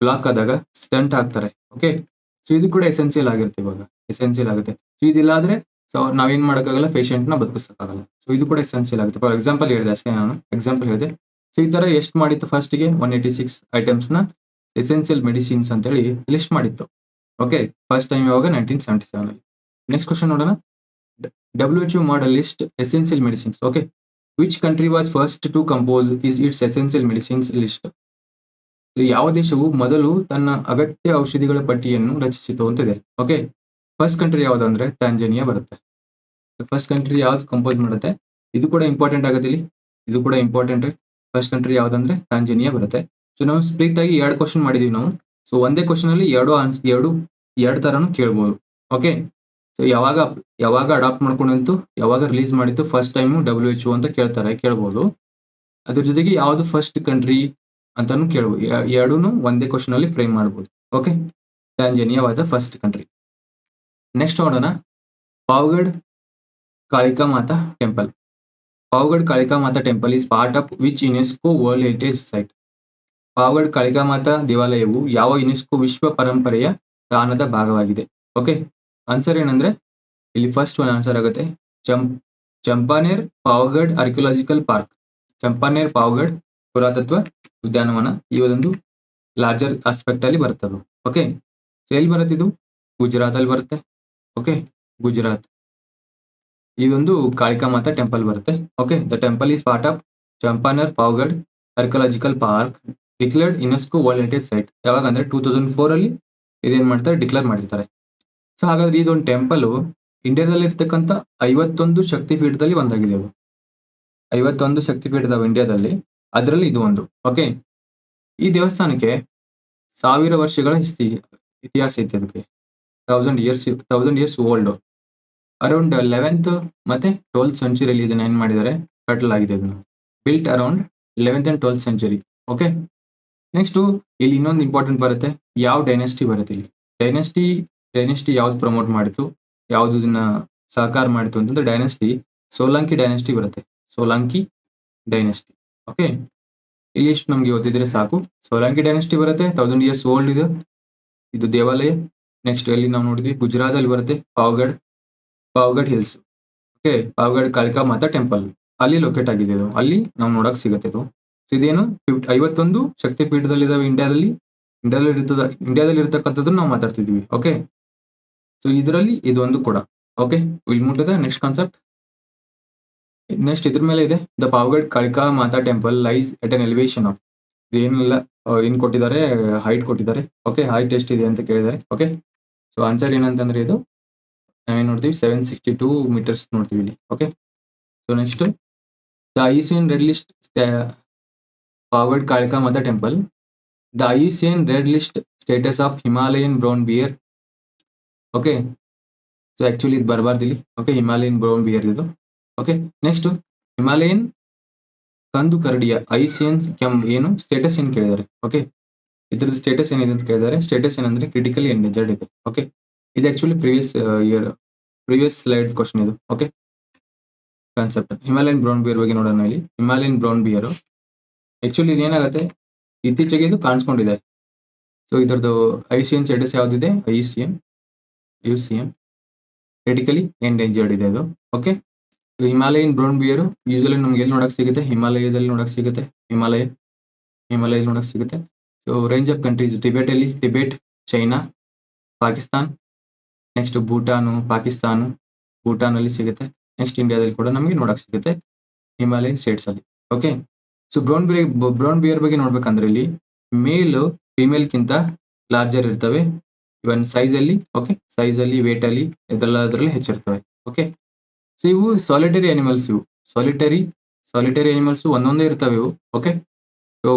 ಬ್ಲಾಕ್ ಆದಾಗ ಸ್ಟಂಟ್ ಹಾಕ್ತಾರೆ. ಓಕೆ ಸೊ ಇದು ಕೂಡ ಎಸೆನ್ಸಿಯಲ್ ಆಗಿರುತ್ತೆ ಇವಾಗ. ಎಸೆನ್ಸಿಯಲ್ ಆಗುತ್ತೆ. ಸೊ ಇದಿಲ್ಲ ಆದ್ರೆ ಸೊ ನಾವೇನ್ ಮಾಡೋಕ್ಕಾಗಲ್ಲ ಪೇಷಂಟ್ನ ನ ಬದುಕಿಸಕ್ಕಾಗಲ್ಲ ಸೊ ಇದು ಕೂಡ ಎಸೆನ್ಸಿಯಲ್ ಆಗುತ್ತೆ. ಫಾರ್ ಎಕ್ಸಾಂಪಲ್ ಹೇಳಿದೆ ಅಷ್ಟೇ ನಾನು ಎಕ್ಸಾಂಪಲ್ ಹೇಳಿದೆ. ಸೊ ಈ ತರ ಎಷ್ಟು ಮಾಡಿತ್ತು ಫಸ್ಟ್ಗೆ ಒನ್ ಏಯ್ಟಿ ಸಿಕ್ಸ್ ಐಟಮ್ಸ್ನ ಎಸೆನ್ಸಿಯಲ್ ಮೆಡಿಸಿನ್ಸ್ ಅಂತೇಳಿ ಲಿಸ್ಟ್ ಮಾಡಿತ್ತು. ಓಕೆ ಫಸ್ಟ್ ಟೈಮ್ ಯಾವಾಗ? ನೈನ್ಟೀನ್ ಸೆವೆಂಟಿ ಸೆವೆನ್ ಅಲ್ಲಿ. ನೆಕ್ಸ್ಟ್ ಕ್ವಶನ್ ನೋಡೋಣ. W H U list essential medicines okay which country was first to compose is its essential medicines list ಯಾವ ದೇಶವು ಮೊದಲು ತನ್ನ ಅಗತ್ಯ ಔಷಧಿಗಳ ಪಟ್ಟಿಯನ್ನು ರಚಿಸಿತು ಅಂತಿದೆ ಓಕೆ ಫಸ್ಟ್ ಕಂಟ್ರಿ ಯಾವ್ದು ಅಂದ್ರೆ ತಾಂಜಾನಿಯಾ ಬರುತ್ತೆ ಫಸ್ಟ್ ಕಂಟ್ರಿ ಯಾವ್ದು ಕಂಪೋಸ್ ಮಾಡುತ್ತೆ? ಇದು ಕೂಡ ಇಂಪಾರ್ಟೆಂಟ್ ಆಗುತ್ತೆ ಇಲ್ಲಿ. ಇದು ಕೂಡ ಇಂಪಾರ್ಟೆಂಟ್ ಫಸ್ಟ್ ಕಂಟ್ರಿ ಯಾವ್ದಂದ್ರೆ ತಾಂಜಾನಿಯಾ ಬರುತ್ತೆ. ಸೊ ನಾವು ಸ್ಪ್ಲಿಟ್ ಆಗಿ ಎರಡು ಕ್ವಶನ್ ಮಾಡಿದೀವಿ ನಾವು. ಸೊ ಒಂದೇ ಕ್ವಶನ್ ಅಲ್ಲಿ ಎರಡು ಆನ್ಸ್ ಎರಡು ಎರಡು ತರನು ಕೇಳ್ಬೋದು. ಓಕೆ ಸೊ ಯಾವಾಗ ಯಾವಾಗ ಅಡಾಪ್ಟ್ ಮಾಡ್ಕೊಂಡಂತು, ಯಾವಾಗ ರಿಲೀಸ್ ಮಾಡಿತ್ತು ಫಸ್ಟ್ ಟೈಮ್ ಡಬ್ಲ್ಯೂ ಎಚ್ ಅಂತ ಕೇಳ್ತಾರೆ, ಕೇಳ್ಬೋದು. ಅದ್ರ ಜೊತೆಗೆ ಯಾವ್ದು ಫಸ್ಟ್ ಕಂಟ್ರಿ ಅಂತಾನು ಕೇಳ್ಬೋದು ಎರಡೂ ಒಂದೇ ಕ್ವಶನ್ ಅಲ್ಲಿ ಫ್ರೇಮ್ ಮಾಡ್ಬೋದು. Okay Tanzania was the first country next ನೋಡೋಣ Pavagadh Kalika Mata temple Pavagadh Kalika Mata temple is part of which UNESCO world heritage site Pavagadh Kalika Mata ದೇವಾಲಯವು ಯಾವ ಯುನೆಸ್ಕೋ ವಿಶ್ವ ಪರಂಪರೆಯ ತಾಣದ ಭಾಗವಾಗಿದೆ ಓಕೆ ಆನ್ಸರ್ ಏನಂದ್ರೆ ಇಲ್ಲಿ ಫಸ್ಟ್ ಒನ್ ಆನ್ಸರ್ ಆಗುತ್ತೆ ಚಂ Champaner Pavagada archaeological park Champaner Pavagada ಪುರಾತತ್ವ ಉದ್ಯಾನವನ ಈ ಒಂದು ಲಾರ್ಜರ್ ಆಸ್ಪೆಕ್ಟ್ ಅಲ್ಲಿ ಬರ್ತದೆ ಓಕೆ ಎಲ್ಲಿ ಬರುತ್ತೆ ಇದು ಗುಜರಾತ್ ಅಲ್ಲಿ ಬರುತ್ತೆ. ಓಕೆ? ಗುಜರಾತ್. ಇದೊಂದು ಕಾಳಿಕಾ ಮಾತಾ ಟೆಂಪಲ್ ಬರುತ್ತೆ. Okay? The temple is part of Champaner Pavagadh archaeological park declared UNESCO world heritage site ಯಾವಾಗ ಅಂದ್ರೆ ಟೂ ತೌಸಂಡ್ ಫೋರ್ ಅಲ್ಲಿ ಇದೇನ್ ಮಾಡ್ತಾರೆ? ಡಿಕ್ಲೇರ್ ಮಾಡಿರ್ತಾರೆ. ಸೊ ಹಾಗಾದ್ರೆ ಇದೊಂದು ಟೆಂಪಲ್ ಇಂಡಿಯಾದಲ್ಲಿ ಇರ್ತಕ್ಕಂಥ ಐವತ್ತೊಂದು ಶಕ್ತಿ ಪೀಠದಲ್ಲಿ ಒಂದಾಗಿದೆ ಅದು. ಐವತ್ತೊಂದು ಶಕ್ತಿ ಪೀಠ ಇದಾವೆ ಇಂಡಿಯಾದಲ್ಲಿ ಅದರಲ್ಲಿ ಇದು ಒಂದು. ಓಕೆ? ಈ ದೇವಸ್ಥಾನಕ್ಕೆ ಸಾವಿರ ವರ್ಷಗಳ ಹಿಸ್ತಿ ಇತಿಹಾಸ ಐತೆ ಅದಕ್ಕೆ. Thousand years thousand years old around eleventh ಮತ್ತೆ ಟ್ವೆಲ್ತ್ ಸೆಂಚುರಿಯಲ್ಲಿ ಇದನ್ನ ಏನ್ ಮಾಡಿದ್ದಾರೆ? ಕಟ್ಟಲಾಗಿದೆ ಇದನ್ನು. Built around eleventh and twelfth century okay next ಇಲ್ಲಿ ಇನ್ನೊಂದು ಇಂಪಾರ್ಟೆಂಟ್ ಬರುತ್ತೆ. ಯಾವ ಡೈನೆಸ್ಟಿ ಬರುತ್ತೆ ಇಲ್ಲಿ? ಡೈನೆಸ್ಟಿ ಡೈನೆಸ್ಟಿ ಯಾವ್ದು ಪ್ರಮೋಟ್ ಮಾಡಿತು? ಯಾವ್ದು ಇದನ್ನ ಸಹಕಾರ ಮಾಡಿತು ಅಂತಂದ್ರೆ ಡೈನೆಸ್ಟಿ ಸೋಲಂಕಿ ಡೈನೆಸ್ಟಿ ಬರುತ್ತೆ. ಸೋಲಂಕಿ ಡೈನೆಸ್ಟಿ ಓಕೆ ಇಲ್ಲಿ ಇಷ್ಟು ನಮ್ಗೆ ಓದಿದ್ರೆ ಸಾಕು. ಸೋಲಂಕಿ ಡೈನೆಸ್ಟಿ ಬರುತ್ತೆ ತೌಸಂಡ್ ಇಯರ್ಸ್ ಓಲ್ಡ್ ಇದು. ಇದು ದೇವಾಲಯ. ನೆಕ್ಸ್ಟ್ ಅಲ್ಲಿ ನಾವು ನೋಡಿದ್ವಿ ಗುಜರಾತ್ ಅಲ್ಲಿ ಬರುತ್ತೆ Pavagadh Pavagadh hills okay Pavagadh Kalika Mata temple ಅಲ್ಲಿ ಲೊಕೇಟ್ ಆಗಿದೆ ಇದು. ಅಲ್ಲಿ ನಾವು ನೋಡಕ್ ಸಿಗುತ್ತೆ ಇದು. ಇದೇನು ಫಿಫ್ಟ್ ಐವತ್ತೊಂದು ಶಕ್ತಿ ಪೀಠದಲ್ಲಿದ್ದಾವೆ ಇಂಡಿಯಾದಲ್ಲಿ ಇಂಡಿಯಾದಲ್ಲಿ ಇರ್ತದ ಇಂಡಿಯಾದಲ್ಲಿ ಇರ್ತಕ್ಕಂಥದ್ದು ನಾವು ಮಾತಾಡ್ತಿದ್ವಿ. ಓಕೆ ಸೊ ಇದರಲ್ಲಿ ಇದೊಂದು ಕೂಡ. ಓಕೆ ವಿಲ್ ಮುಟ್ಟದ ನೆಕ್ಸ್ಟ್ ಕಾನ್ಸೆಪ್ಟ್ ನೆಕ್ಸ್ಟ್ ಇದ್ರ ಮೇಲೆ ಇದೆ. The Pavagadh Kalika Mata temple lies at an elevation of ಏನೆಲ್ಲ ಏನ್ ಕೊಟ್ಟಿದ್ದಾರೆ? ಹೈಟ್ ಕೊಟ್ಟಿದ್ದಾರೆ. ಓಕೆ ಹೈಟ್ ಎಷ್ಟಿದೆ ಅಂತ ಕೇಳಿದ್ದಾರೆ. ಓಕೆ ಸೊ ಆನ್ಸರ್ ಏನಂತಂದ್ರೆ ಇದು ನಾವೇನ್ ನೋಡ್ತೀವಿ? ಸೆವೆನ್ ಸಿಕ್ಸ್ಟಿ ಟೂ ಮೀಟರ್ಸ್ ನೋಡ್ತೀವಿ ಇಲ್ಲಿ. Okay so next the IUCN red list Pavagadh Kalika Mata temple the IUCN red list status of Himalayan brown bear okay so actually ಇದು ಬರಬಾರ್ದು ಇಲ್ಲಿ. ಓಕೆ ಹಿಮಾಲಯನ್ ಬ್ರೌನ್ ಬಿಯರ್ ಇದು. Okay next Himalayan ಕಂದು ಕರಡಿಯ ಐಸಿಯನ್ ಕೆಂ, ಏನು? Status ಏನು ಕೇಳಿದ್ದಾರೆ? Okay ಇದ್ರದ್ದು ಸ್ಟೇಟಸ್ ಏನಿದೆ ಅಂತ ಕೇಳಿದ್ದಾರೆ ಸ್ಟೇಟಸ್ ಏನಂದ್ರೆ ಕ್ರಿಟಿಕಲಿ ಎಂಡೇಂಜರ್ಡ್ ಇದೆ. ಓಕೆ ಇದು actually previous year previous slide question ಇದು. Okay concept Himalayan brown bear ಬಗ್ಗೆ ನೋಡೋಣ ಇಲ್ಲಿ. ಹಿಮಾಲಯನ್ ಬ್ರೌನ್ ಬಿಯರ್ ಆಕ್ಚುಲಿ ಏನಾಗುತ್ತೆ? ಇತ್ತೀಚೆಗೆ ಇದು ಕಾಣಿಸ್ಕೊಂಡಿದೆ. ಸೊ ಇದರದ್ದು I C N status ಯಾವ್ದಿದೆ? I C N U C N critically endangered ಇದೆ ಅದು. Okay Himalayan brown bear usually ನಮ್ಗೆ ಎಲ್ಲಿ ನೋಡಕ್ ಸಿಗುತ್ತೆ? ಹಿಮಾಲಯದಲ್ಲಿ ನೋಡಕ್ ಸಿಗುತ್ತೆ. ಹಿಮಾಲಯ, ಹಿಮಾಲಯದಲ್ಲಿ ನೋಡಕ್ ಸಿಗುತ್ತೆ. So range of countries Tibet ಅಲ್ಲಿ ಟಿಬೆಟ್ ಚೈನಾ ಪಾಕಿಸ್ತಾನ್ ನೆಕ್ಸ್ಟ್ ಭೂಟಾನು ಪಾಕಿಸ್ತಾನು ಭೂಟಾನ್ ಅಲ್ಲಿ ಸಿಗುತ್ತೆ. ನೆಕ್ಸ್ಟ್ ಇಂಡಿಯಾದಲ್ಲಿ ಕೂಡ ನಮಗೆ ನೋಡಕ್ ಸಿಗುತ್ತೆ. ಹಿಮಾಲಯನ್ ಸ್ಟೇಟ್ಸ್ ಅಲ್ಲಿ. Okay so brown bear brown bear ಬಗ್ಗೆ ನೋಡ್ಬೇಕಂದ್ರೆ ಇಲ್ಲಿ ಮೇಲ್ ಫಿಮೇಲ್ಗಿಂತ ಲಾರ್ಜರ್ ಇರ್ತವೆ. ಇವನ್ ಸೈಜ್ ಅಲ್ಲಿ ಓಕೆ ಸೈಜ್ ಅಲ್ಲಿ ವೇಟ್ ಅಲ್ಲಿ ಇದೆಲ್ಲದರಲ್ಲಿ ಹೆಚ್ಚಿರ್ತವೆ. ಓಕೆ ಸೊ ಇವು ಸಾಲಿಟರಿ ಅನಿಮಲ್ಸ್ ಇವು. ಸಾಲಿಟರಿ ಸಾಲಿಟರಿ ಅನಿಮಲ್ಸ್ ಒಂದೊಂದೇ ಇರ್ತವೆ ಇವು. ಓಕೆ ಸೊ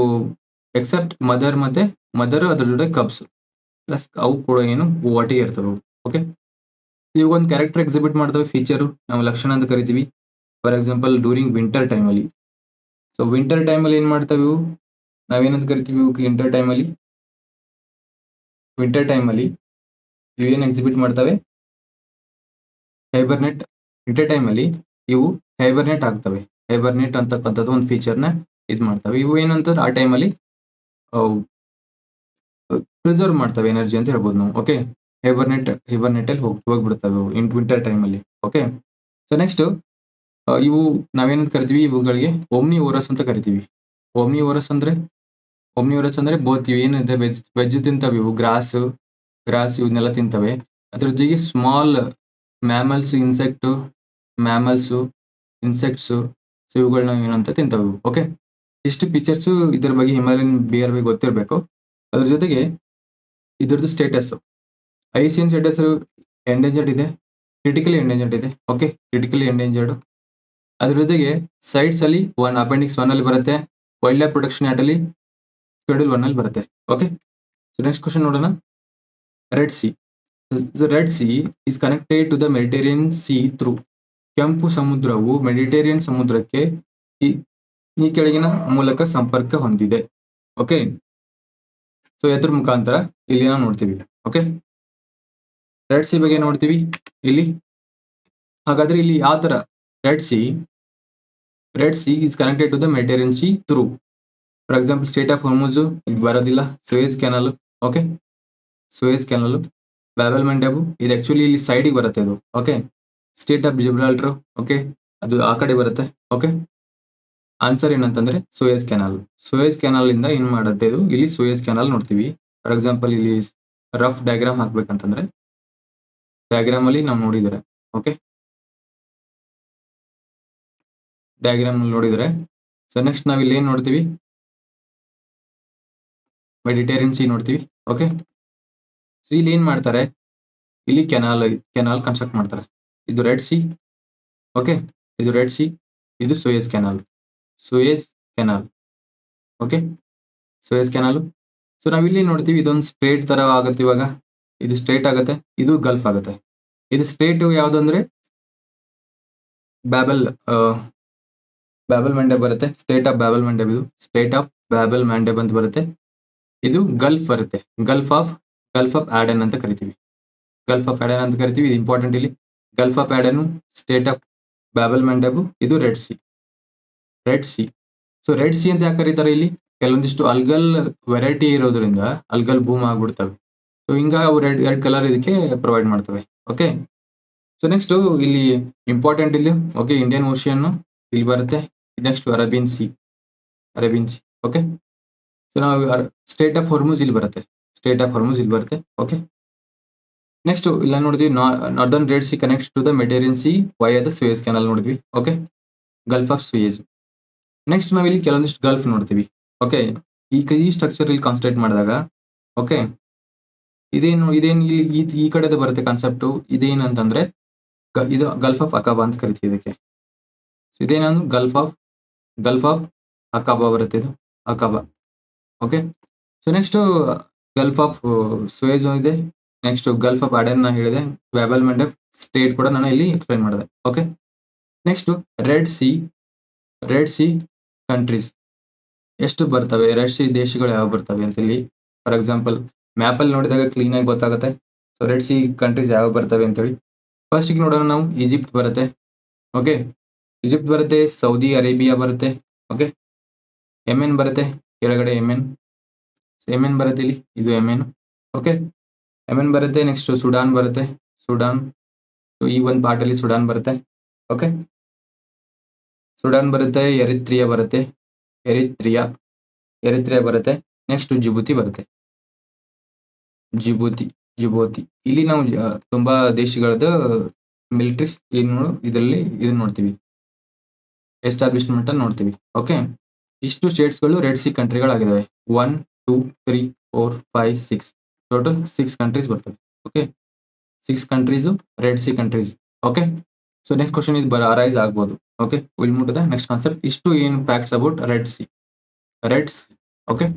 ಎಕ್ಸೆಪ್ಟ್ ಮದರ್ ಮತ್ತೆ ಮದರ್ ಅದ್ರ ಜೊತೆ ಕಬ್ಸ್ ಪ್ಲಸ್ ಅವು ಕೂಡ ಏನು ಒಟ್ಟಿಗೆ ಇರ್ತವೆ. ಓಕೆ ಇವಾಗ ಒಂದು ಕ್ಯಾರೆಕ್ಟರ್ ಎಕ್ಸಿಬಿಟ್ ಮಾಡ್ತವೆ ಫೀಚರು ನಾವು ಲಕ್ಷಣ ಅಂತ ಕರಿತೀವಿ. ಫಾರ್ ಎಕ್ಸಾಂಪಲ್ ಡ್ಯೂರಿಂಗ್ ವಿಂಟರ್ ಟೈಮಲ್ಲಿ ಸೊ ವಿಂಟರ್ ಟೈಮಲ್ಲಿ ಏನು ಮಾಡ್ತವೆ ಇವು? ನಾವೇನಂತ ಕರಿತೀವಿ ಇವು ವಿಂಟರ್ ಟೈಮಲ್ಲಿ ವಿಂಟರ್ ಟೈಮಲ್ಲಿ ಇವು ಏನು ಎಕ್ಸಿಬಿಟ್ ಮಾಡ್ತವೆ? ಹೈಬರ್ನೆಟ್ ವಿಂಟರ್ ಟೈಮಲ್ಲಿ ಇವು ಹೈಬರ್ನೆಟ್ ಆಗ್ತವೆ. ಹೈಬರ್ನೆಟ್ ಅಂತಕ್ಕಂಥದ್ದು ಒಂದು ಫೀಚರ್ನ ಇದು ಮಾಡ್ತವೆ. ಇವು ಏನಂತಾರೆ ಆ ಟೈಮಲ್ಲಿ ಪ್ರಿಸರ್ವ್ ಮಾಡ್ತವೆ ಎನರ್ಜಿ ಅಂತ ಹೇಳ್ಬೋದು ನಾವು ಓಕೆ ಹೈಬರ್ನೆಟ್ ಹೈಬರ್ನೆಟ್ ಅಲ್ಲಿ ಹೋಗಿ, ಹೋಗ್ಬಿಡ್ತವೆ ಇನ್ ವಿಂಟರ್ ಟೈಮಲ್ಲಿ ಓಕೆ ಸೊ ನೆಕ್ಸ್ಟ್ ಇವು ನಾವೇನಂತ ಕರಿತೀವಿ? ಇವುಗಳಿಗೆ ಓಮ್ನಿ ಓರಸ್ ಅಂತ ಕರಿತೀವಿ. ಓಮ್ನಿ ಓರಸ್ ಅಂದ್ರೆ ಓಮ್ನಿ ಓರಸ್ ಅಂದ್ರೆ ಬೋತ್ ಇವು ಏನಿದೆ? ವೆಜ್ ವೆಜ್ ತಿಂತವೆ ಇವು ಗ್ರಾಸ್ ಗ್ರಾಸ್ ಇವನ್ನೆಲ್ಲ ತಿಂತವೆ. ಅದ್ರ ಜೊತೆಗೆ small mammals insect mammals insects so ಇವುಗಳನ್ನ ಏನಂತ ತಿಂತವೆ ಓಕೆ ಇಷ್ಟು ಪಿಕ್ಚರ್ಸು ಇದ್ರ ಬಗ್ಗೆ ಹಿಮಾಲಯನ್ ಬಿಯರ್ ಬಗ್ಗೆ ಗೊತ್ತಿರಬೇಕು. ಅದ್ರ ಜೊತೆಗೆ ಇದ್ರದ್ದು ಸಿ ಎನ್ ಸ್ಟೇಟಸ್ ಎಂಡೇಂಜರ್ಡ್ ಇದೆ ಕ್ರಿಟಿಕಲಿ ಎಂಡೇಂಜರ್ಡ್ ಇದೆ. ಓಕೆ ಕ್ರಿಟಿಕಲಿ ಎಂಡೇಂಜರ್ಡು ಅದ್ರ ಜೊತೆಗೆ ಸೈಟ್ಸಲ್ಲಿ ಒನ್ ಅಪೆಂಡಿಕ್ಸ್ ಒನ್ ಅಲ್ಲಿ ಬರುತ್ತೆ ವೈಲ್ಡ್ ಲೈಫ್ ಪ್ರೊಟೆಕ್ಷನ್ ಆಕ್ಟ್ ಅಲ್ಲಿ ಶೆಡ್ಯೂಲ್ ಒನ್ ಅಲ್ಲಿ ಬರುತ್ತೆ. ಓಕೆ ಸೊ ನೆಕ್ಸ್ಟ್ ಕ್ವಶನ್ ನೋಡೋಣ. Red sea red sea is connected to the Mediterranean sea through ಕೆಂಪು ಸಮುದ್ರವು ಮೆಡಿಟೇರಿಯನ್ ಸಮುದ್ರಕ್ಕೆ ಈ ಕೆಳಗಿನ ಮೂಲಕ ಸಂಪರ್ಕ ಹೊಂದಿದೆ. ಓಕೆ ಸೊ ಎದ್ರ ಮುಖಾಂತರ ಇಲ್ಲಿ ನಾವು ನೋಡ್ತೀವಿ. ಓಕೆ ರೆಡ್ ಸಿ ಬಗ್ಗೆ ನೋಡ್ತೀವಿ. ಇಲ್ಲಿ ಹಾಗಾದ್ರೆ ಇಲ್ಲಿ ಯಾವ ತರ? Red Sea Red Sea is connected to the Mediterranean Sea through for example strait of Hormuz ಇದು ಬರೋದಿಲ್ಲ. Suez canal okay Suez canal Babel Mandeb ಇದು ಆಕ್ಚುಲಿ ಇಲ್ಲಿ ಸೈಡಿಗೆ ಬರುತ್ತೆ ಅದು okay strait of Gibraltar okay ಅದು ಆ ಕಡೆ ಬರುತ್ತೆ. ಓಕೆ ಆನ್ಸರ್ ಏನಂತಂದ್ರೆ ಸುಯೇಜ್ ಕೆನಾಲ್ ಸುಯೇಜ್ ಕೆನಾಲ್ ಇಂದ ಏನ್ ಮಾಡುತ್ತೆ ಇದು? ಇಲ್ಲಿ ಸುಯೇಜ್ ಕೆನಾಲ್ ನೋಡ್ತೀವಿ. ಫಾರ್ ಎಕ್ಸಾಂಪಲ್ ಇಲ್ಲಿ ರಫ್ ಡಯಾಗ್ರಾಮ್ ಹಾಕ್ಬೇಕಂತಂದ್ರೆ ಡಯಾಗ್ರಾಮ್ ಅಲ್ಲಿ ನಾವು ನೋಡಿದರೆ ಓಕೆ ಡಯಾಗ್ರಾಮ್ ನೋಡಿದರೆ ಸೊ ನೆಕ್ಸ್ಟ್ ನಾವ್ ಇಲ್ಲಿ ಏನ್ ನೋಡ್ತೀವಿ? ಮೆಡಿಟೇರಿಯನ್ ಸಿ ನೋಡ್ತೀವಿ ಓಕೆ ಸೊ ಇಲ್ಲಿ ಏನ್ ಮಾಡ್ತಾರೆ? ಇಲ್ಲಿ ಕೆನಾಲ್ ಕೆನಾಲ್ ಕನ್ಸ್ಟ್ರಕ್ಟ್ ಮಾಡ್ತಾರೆ. ಇದು ರೆಡ್ ಸಿ ಓಕೆ ಇದು ರೆಡ್ ಸಿ ಇದು Suez canal Suez canal. Okay Suez canal. So ನಾವಿಲ್ಲಿ ನೋಡ್ತೀವಿ ಇದೊಂದು ಸ್ಟ್ರೇಟ್ ತರ ಆಗುತ್ತೆ ಇವಾಗ. ಇದು ಸ್ಟ್ರೇಟ್ ಆಗುತ್ತೆ, ಇದು ಗಲ್ಫ್ ಆಗುತ್ತೆ. ಇದು ಸ್ಟ್ರೇಟ್ ಯಾವುದಂದ್ರೆ ಬ್ಯಾಬಲ್ ಬ್ಯಾಬಲ್ ಮ್ಯಾಂಡೆಬ್ ಬರುತ್ತೆ. ಸ್ಟೇಟ್ ಆಫ್ ಬ್ಯಾಬಲ್ ಮ್ಯಾಂಡೆಬ್ ಇದು. ಸ್ಟೇಟ್ ಆಫ್ ಬ್ಯಾಬಲ್ ಮ್ಯಾಂಡೆಬ್ ಅಂತ ಬರುತ್ತೆ. ಇದು ಗಲ್ಫ್ ಬರುತ್ತೆ. Gulf of gulf of Aden ಅಂತ ಕರಿತೀವಿ. ಗಲ್ಫ್ ಆಫ್ ಆಡನ್ ಅಂತ ಕರಿತೀವಿ. ಇದು ಇಂಪಾರ್ಟೆಂಟ್ ಇಲ್ಲಿ. Gulf of Aden strait of Babel Mandeb ಇದು Red Sea Red Sea so Red Sea ಅಂತ ಯಾಕೆ ಕರೀತಾರೆ ಇಲ್ಲಿ? ಕೆಲವೊಂದಿಷ್ಟು ಅಲ್ಗಲ್ ವೆರೈಟಿ ಇರೋದ್ರಿಂದ ಅಲ್ಗಲ್ ಬೂಮ್ ಆಗ್ಬಿಡ್ತವೆ. ಸೊ ಹಿಂಗ ಅವು ರೆಡ್ ರೆಡ್ ಕಲರ್ ಇದಕ್ಕೆ ಪ್ರೊವೈಡ್ ಮಾಡ್ತವೆ. ಓಕೆ ಸೊ ನೆಕ್ಸ್ಟ್ ಇಲ್ಲಿ ಇಂಪಾರ್ಟೆಂಟ್ ಇಲ್ಲಿ. ಓಕೆ ಇಂಡಿಯನ್ ಓಷಿಯನ್ ಇಲ್ಲಿ ಬರುತ್ತೆ. Next Arabian sea Arabian sea okay so ನಾವು ಸ್ಟೇಟ್ ಆಫ್ ಹೊರ್ಮೂಸ್ ಇಲ್ಲಿ ಬರುತ್ತೆ. ಸ್ಟೇಟ್ ಆಫ್ ಹೊರ್ಮೂಸ್ ಇಲ್ಲಿ ಬರುತ್ತೆ. ಓಕೆ ನೆಕ್ಸ್ಟ್ ಇಲ್ಲ ನೋಡಿದ್ವಿ northern red sea connect to the Mediterranean sea via the Suez canal ನೋಡಿದ್ವಿ. Okay gulf of Suez next ನಾವು ಇಲ್ಲಿ ಕೆಲವೊಂದಿಷ್ಟು ಗಲ್ಫ್ ನೋಡ್ತೀವಿ. ಓಕೆ ಈ ಈ ಸ್ಟ್ರಕ್ಚರ್ ಇಲ್ಲಿ ಕಾನ್ಸಂಟ್ರೇಟ್ ಮಾಡಿದಾಗ ಓಕೆ ಇದೇನು ಇದೇನು ಇಲ್ಲಿ ಈ ಕಡೆದು ಬರುತ್ತೆ ಕಾನ್ಸೆಪ್ಟು ಇದೇನಂತಂದ್ರೆ ಇದು ಗಲ್ಫ್ ಆಫ್ ಅಕಾಬಾ ಅಂತ ಕರಿತೀವಿ ಇದಕ್ಕೆ. ಇದೇನಂದ್ರೆ gulf of gulf of Aqaba ಬರುತ್ತೆ ಇದು. Aqaba okay so next gulf of Suez ಇದೆ. ನೆಕ್ಸ್ಟ್ ಗಲ್ಫ್ ಆಫ್ ಅಡೆನ್ ಹೇಳಿದೆ. ವ್ಯಾಬಲ್ ಆಫ್ ಸ್ಟೇಟ್ ಕೂಡ ನಾನು ಇಲ್ಲಿ ಎಕ್ಸ್ಪ್ಲೈನ್ ಮಾಡಿದೆ. Okay next red sea red sea countries ಎಷ್ಟು ಬರ್ತವೆ? ಸಿ ದೇಶಗಳು ಯಾವ ಬರ್ತವೆ ಅಂತ ಇಲ್ಲಿ ಫಾರ್ ಎಕ್ಸಾಂಪಲ್ ಮ್ಯಾಪಲ್ಲಿ ನೋಡಿದಾಗ ಕ್ಲೀನ್ ಆಗಿ ಗೊತ್ತಾಗುತ್ತೆ. ಸೊ ರೆಡ್ ಸಿ ಕಂಟ್ರೀಸ್ ಯಾವ ಬರ್ತವೆ ಅಂತೇಳಿ. ಫಸ್ಟಿಗೆ ನೋಡೋಣ ನಾವು ಈಜಿಪ್ಟ್ ಬರುತ್ತೆ. ಓಕೆ ಈಜಿಪ್ಟ್ ಬರುತ್ತೆ ಸೌದಿ ಅರೇಬಿಯಾ ಬರುತ್ತೆ. ಓಕೆ ಎಮೆನ್ ಬರುತ್ತೆ, ಕೆಳಗಡೆ ಎಮೆನ್ ಎಮೆನ್ ಬರುತ್ತೆ ಇಲ್ಲಿ, ಇದು ಎಮೆನ್ ಓಕೆ ಎಮೆನ್ ಬರುತ್ತೆ ನೆಕ್ಸ್ಟ್ ಸುಡಾನ್ ಬರುತ್ತೆ. ಸುಡಾನ್ ಸೊ ಈ ಒಂದು ಪಾರ್ಟಲ್ಲಿ ಸುಡಾನ್ ಬರುತ್ತೆ. ಓಕೆ ಸುಡಾನ್ ಬರುತ್ತೆ, ಎರಿತ್ರಿಯಾ ಬರುತ್ತೆ, ಎರಿತ್ರಿಯಾ ಎರಿತ್ರಿಯಾ ಬರುತ್ತೆ ನೆಕ್ಸ್ಟ್ ಜಿಬುತಿ ಬರುತ್ತೆ. ಜಿಬೂತಿ, ಜಿಬೋತಿ. ಇಲ್ಲಿ ನಾವು ತುಂಬಾ ದೇಶಗಳದ್ದು ಮಿಲಿಟ್ರಿಸ್ ಏನು ಇದರಲ್ಲಿ ಇದನ್ನ ನೋಡ್ತೀವಿ. ಎಸ್ಟಾಬ್ಲಿಷ್ಮೆಂಟ್ ಅನ್ನು ನೋಡ್ತೀವಿ, ಓಕೆ? ಇಷ್ಟು ಸ್ಟೇಟ್ಸ್ಗಳು red sea ಕಂಟ್ರಿಗಳಾಗಿದ್ದಾವೆ one, two, three, four, five, six. Total six countries ಬರ್ತವೆ, okay? Six countries, red sea countries, okay? So next question ಇದು ಬರ ಅರೈಸ್ ಆಗ್ಬೋದು. Okay will move to the next concept ಇಷ್ಟು ಏನು facts about red sea reds okay